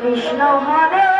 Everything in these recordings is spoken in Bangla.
কৃষ্ণ হরে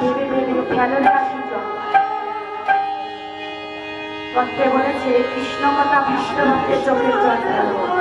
ভেবে ভেবে ফেলেন হাসি জল বলেছে কৃষ্ণ কথা ভাষ্য চোখের জল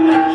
হরে কৃষ্ণ